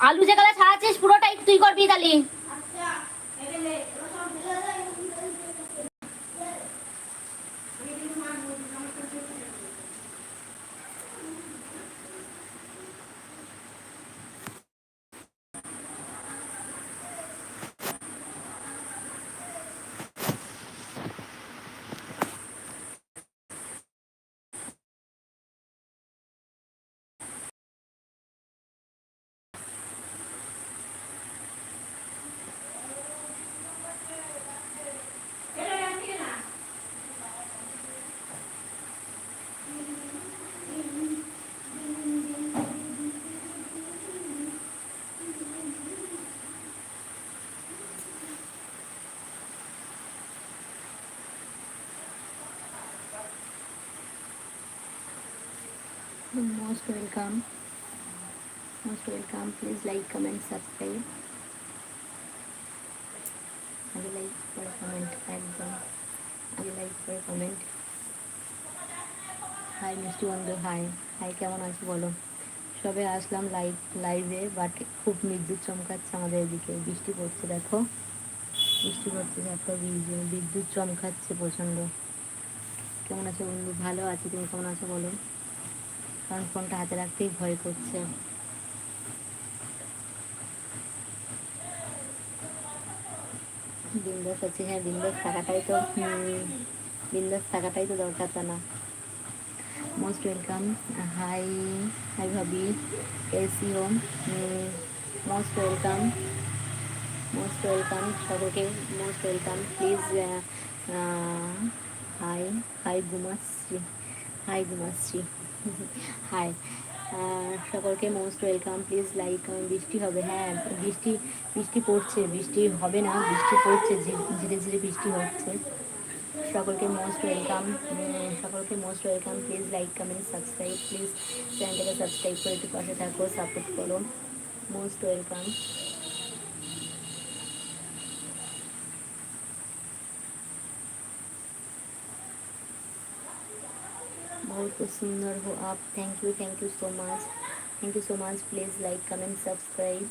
আলু যে কালা ছাড়াচ্ছিস পুরোটাই তুই করবি তাহলে? Most welcome most welcome please like comment subscribe আগে লাইক করে কমেন্ট একদম আগে লাইক করে কমেন্ট হাই মিষ্টি বন্ধু হাই হাই কেমন আছো বলো? সবে আসলাম লাইভ লাইভে বাট খুব বিদ্যুৎ চমকাচ্ছে আমাদের এদিকে। বৃষ্টি পড়ছে, দেখো। বৃষ্টি পড়ছে, দেখো বিদ্যুৎ চমকাচ্ছে প্রচণ্ড। কেমন আছো বন্ধু? ভালো আছি। তুমি কেমন আছো বলো? কারণ ফোনটা হাতে রাখতেই ভয় করছে। বিন্দাস আছে হ্যাঁ বিন্দাস থাকাটাই তো বিন্দাস থাকাটাই তো দরকার তা না। মোস্ট ওয়েলকাম হাই হাই ভাবি এসি হোম মোস্ট ওয়েলকাম মোস্ট ওয়েলকাম সকলকে most welcome please hi hi গুমাশ্রী hi গুমাশ্রী হাই সকলকে মোস্ট ওয়েলকাম প্লিজ লাইক বৃষ্টি হবে। হ্যাঁ বৃষ্টি বৃষ্টি পড়ছে, বৃষ্টি হবে না, বৃষ্টি পড়ছে ধীরে ধীরে বৃষ্টি হচ্ছে। সকলকে মোস্ট ওয়েলকাম সকলকে most welcome please like comment subscribe please চ্যানেলটাকে সাবস্ক্রাইব করে একটু পাশে থাকো সাপোর্ট করো। মোস্ট ওয়েলকাম बहुत सुंदर हो आप thank you thank you so much thank you so much please like comment subscribe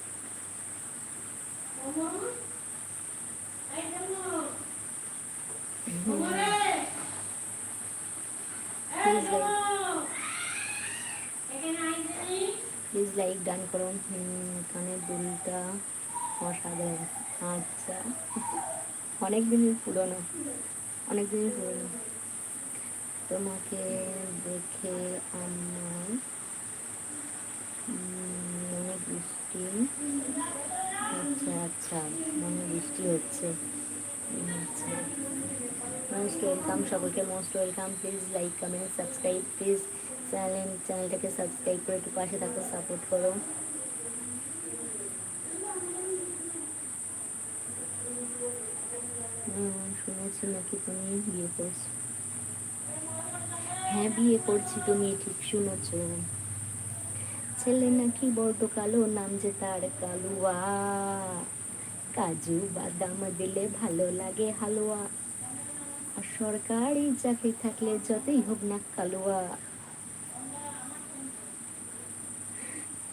please like please like done করুন হুম, কানের দুলটা অসাধারণ আচ্ছা অনেক দিনের পুরনো অনেক দিনের পুরনো তোমাকে দেখে আমার মনে বৃষ্টি আচ্ছা আচ্ছা মনে বৃষ্টি হচ্ছে। আচ্ছা মোস্ট ওয়েলকাম সকলকে most welcome please like comment subscribe please channel চ্যানেলটাকে সাবস্ক্রাইব করে একটু পাশে থাকো সাপোর্ট করো। শুনেছি নাকি তুমি? বিয়ে করছ? হ্যাঁ বিয়ে করছি, তুমি ঠিক শুনেছ। ছেলে নাকি বড্ড কালো, নাম যে তার কালুয়া। কাজু বাদাম দিলে ভালো লাগে হালুয়া। আর সরকারি চাকরি থাকলে যতই হোক না কালুয়া।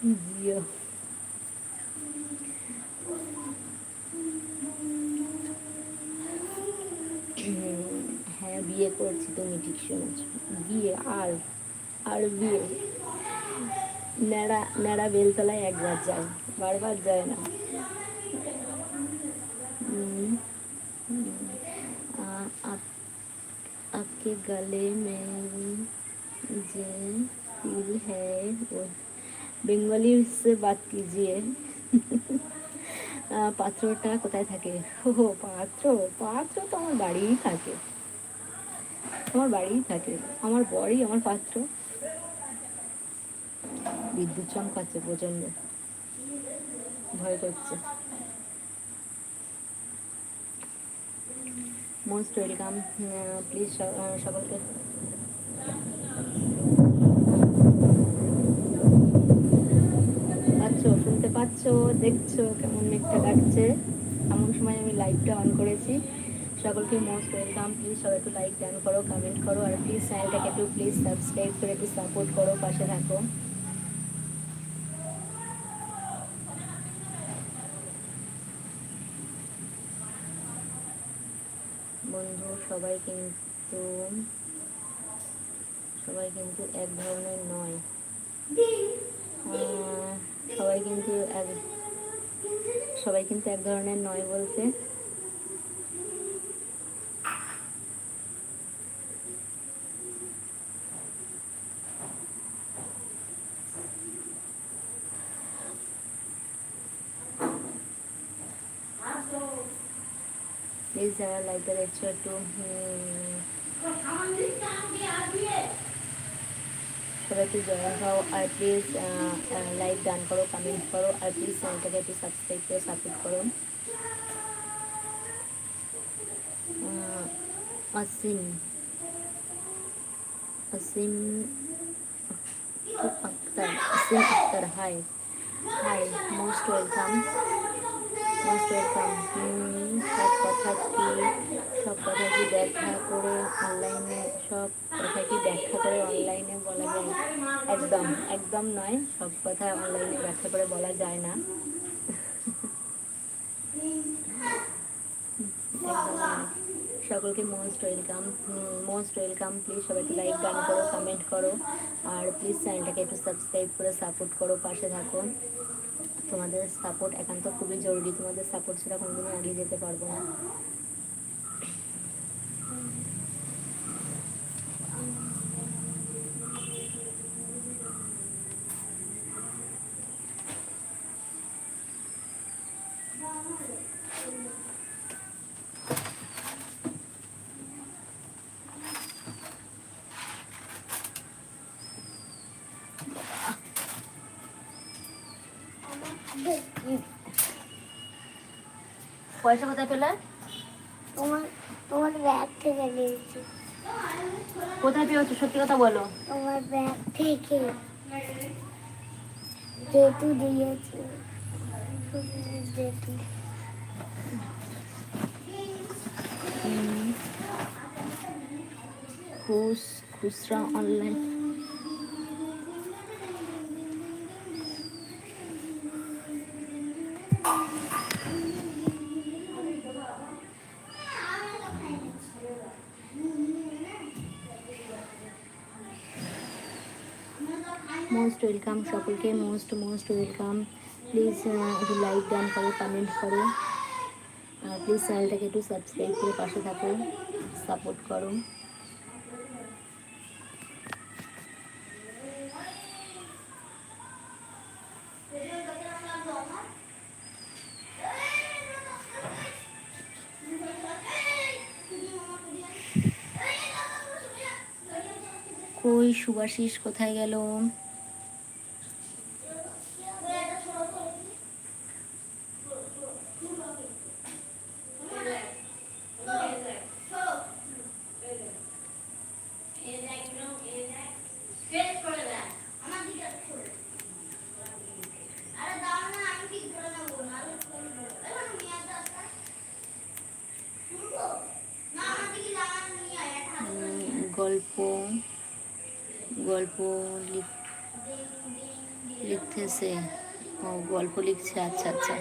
জিও। হ্যাঁ বিয়ে করছি তুমি ঠিক শুনেছ বিয়ে আর আর বিয়ে ন্যাড়া ন্যাড়া বেলতলায় একবার যায় বারবার যায় না হুম, হুম, आ- आप आपके गले में जे तिल है वो বেঙ্গলি সে বাত কিজিয়ে আহ, পাত্রটা কোথায় থাকে ও পাত্র পাত্র তো আমার বাড়িই থাকে আমার বাড়িই থাকে। আমার বরই আমার পাত্র। বিদ্যুৎ চমকাচ্ছে প্রচণ্ড ভয় করছে। মোস্ট ওয়েলকাম প্লিজ সকলকে। পাচ্ছ, শুনতে পাচ্ছ, দেখছ কেমন মেঘটা ডাকছে এমন সময় আমি লাইভটা অন করেছি। সকলকে মোস্ট ওয়েলকাম প্লিজ সবাই একটু লাইক ডান করো কমেন্ট করো, আর প্লিজ চ্যানেলটাকে একটু প্লিজ সাবস্ক্রাইব করে একটু সাপোর্ট করো, পাশে থাকো। বন্ধু, সবাই কিন্তু সবাই কিন্তু এক ধরনের নয়। সবাই কিন্তু এক, সবাই কিন্তু এক ধরনের নয় বলতে। যারা লাইকটা দেখছ একটু সবাই একটু জয়েন হও, আর প্লিজ লাইক ডান করো কমেন্ট করো, আর প্লিজ চ্যানেলটাকে একটু সাবস্ক্রাইব করে সাপোর্ট করো। Asim. Asim Asim Akhtar hi hi most welcome অনলাইনে একদম একদম নয়, সব অনলাইনে বলা যায় না। সকলকে most welcome most welcome please সবাইকে লাইক ডান করো কমেন্ট করো, আর প্লিজ চ্যানেলটাকে একটু সাবস্ক্রাইব করে সাপোর্ট করো, পাশে থাকো। তোমাদের সাপোর্ট একান্ত খুবই জরুরি। তোমাদের সাপোর্ট ছাড়া কোনোদিনই আগে যেতে পারব না। পয়সা কোথায় পেলে? তোমার তোমার ব্যাগ থেকে নিয়েছি। কোথায় পেয়েছ? সত্যি কথা বলো। তোমার ব্যাগ থেকে। জেঠু দিয়েছে। জেঠু খুশ খুচরা অনলাইন ওয়েলকাম সকলকে মোস্ট মোস্ট ওয়েলকাম প্লিজ একটু লাইক ডান করো কমেন্ট করো প্লিজ চ্যানেলটাকে একটু সাবস্ক্রাইব করে পাশে থাকো সাপোর্ট করো। কই সুভাষিস কোথায় গেল? লিখতেছে ও গল্প লিখছে আচ্ছা আচ্ছা।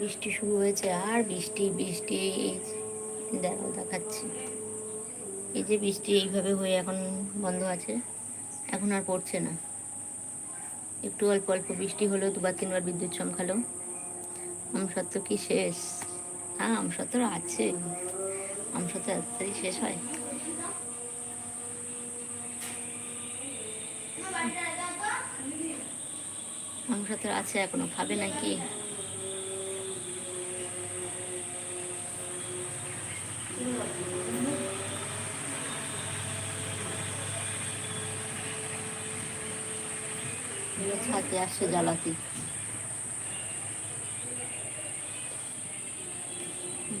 বৃষ্টি শুরু হয়েছে আর বৃষ্টি বৃষ্টি। দেখো দেখাচ্ছি। এই যে বৃষ্টি এইভাবে হয়ে এখন বন্ধ আছে। এখন আর পড়ছে না। একটু অল্প অল্প বৃষ্টি হলেও দুবার তিনবার বিদ্যুৎ চমকালো। আমসত্ত্ব কি শেষ? হ্যাঁ আমসত্ত্ব আছে। আমসত্ত্ব এত তাড়াতাড়ি শেষ হয়। আমসত্ত্ব আছে এখনও, খাবে নাকি? এগুলো ছাদে আসছে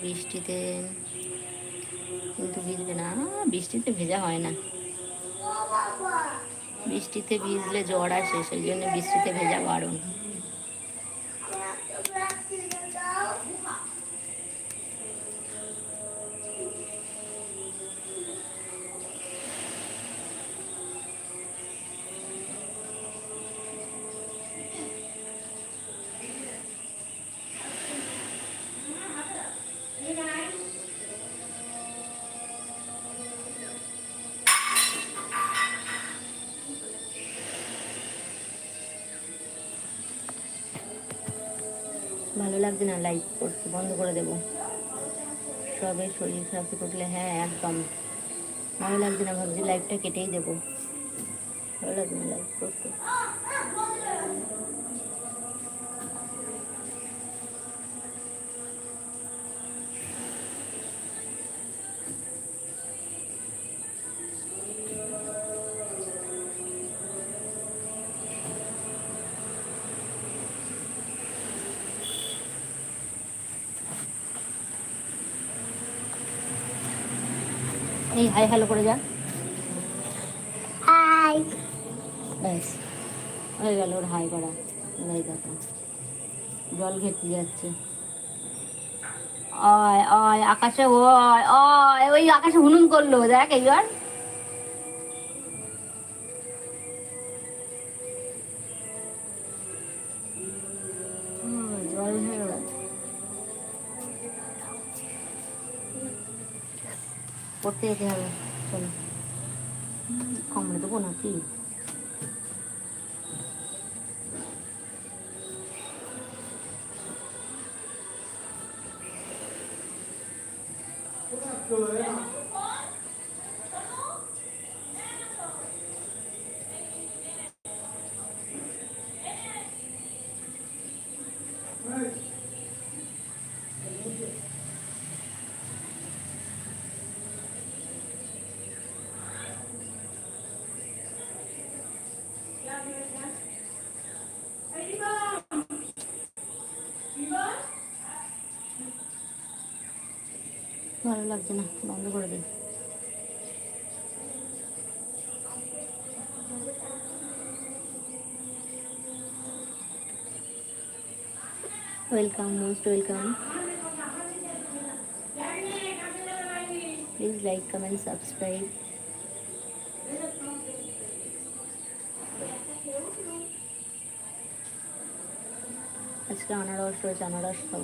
বৃষ্টিতে কিন্তু ভিজবে না। বৃষ্টিতে ভেজা হয় না। বৃষ্টিতে ভিজলে জ্বর আসে, সেই জন্য বৃষ্টিতে ভেজা বারণ। ভালো লাগছে না লাইভ করতে বন্ধ করে দেবো। সবে শরীর খারাপ করলে হ্যাঁ একদম। ভালো লাগছে না, ভাবছি লাইভটা কেটেই দেবো। ভালো লাগছে না লাইক করতে। এই হাই হ্যালো করে যা হাই ব্যাস হয়ে গেল ওর হাই করা। এই দেখো জল ঘেটে যাচ্ছে। অয় অয় আকাশে ওয় অয় ওই আকাশে হুনুন করল দেখ এইবার। পড়তে যেতে হবে। চলো। কমড়ে দেবো নাকি? ভালো লাগছে না, বন্ধ করে দিই welcome most welcome please like comment subscribe আজকে আনারস রয়েছে, আনারস খাব।